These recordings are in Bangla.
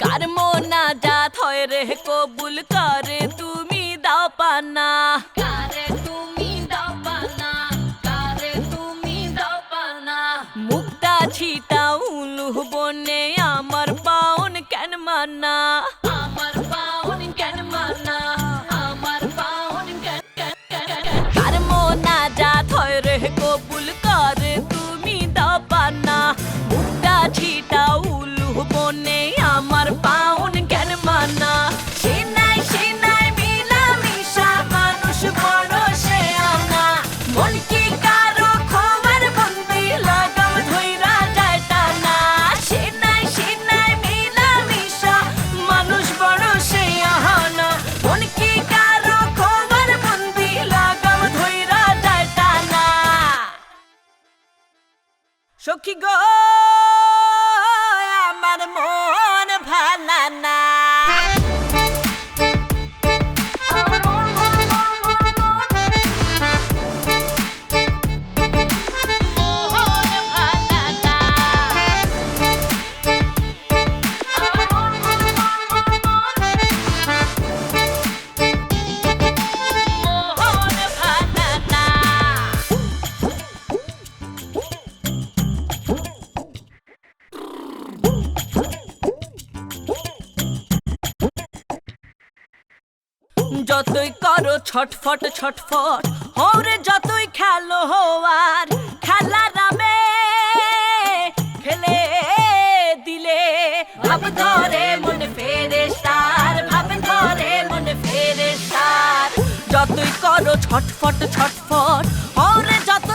কার মোনা যা থয় রে কবুল করে তুমি দাও পানা ছিটা সখী গো আমার মন ভালা না যতই করো ছটফট ছটফট, হরে যতই খেলো হওয়ার খেলা নামে খেলে দিলে ভাব ধরে মন ফেরে সার, ভাব ধরে মন ফেরে সার। যতই করো ছটফট ছটফট, হরে যতই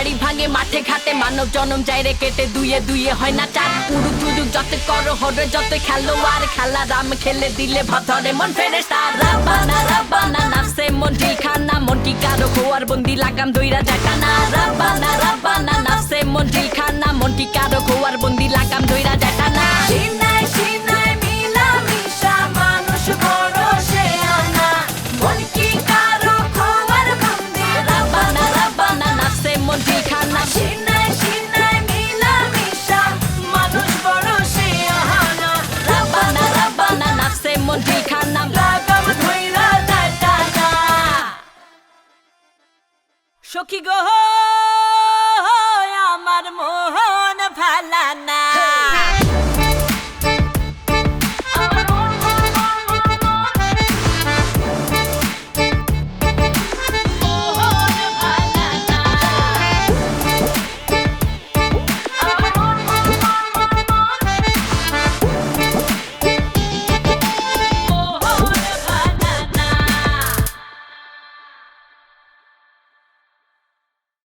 কাটে ভাঙে, মাঠে ঘাটে মানব জনম যায় রে কেটে, দুয়ে দুয়ে হয় না চার পুরু চুরু যত করো, হরে যত খেলো, আর খেলা রাম খেলে দিলে ভাব মন ফেরে রাবানা রাবানা নাফসে মন ঠিকানা মন কি কারও খোয়ার বন্দি লাগাম দইরা যায় না রাবানা রাবানা নাফসে মন ঠিকানা মন কি কারও খোয়ার সখী গো আমার মোহন ভালানা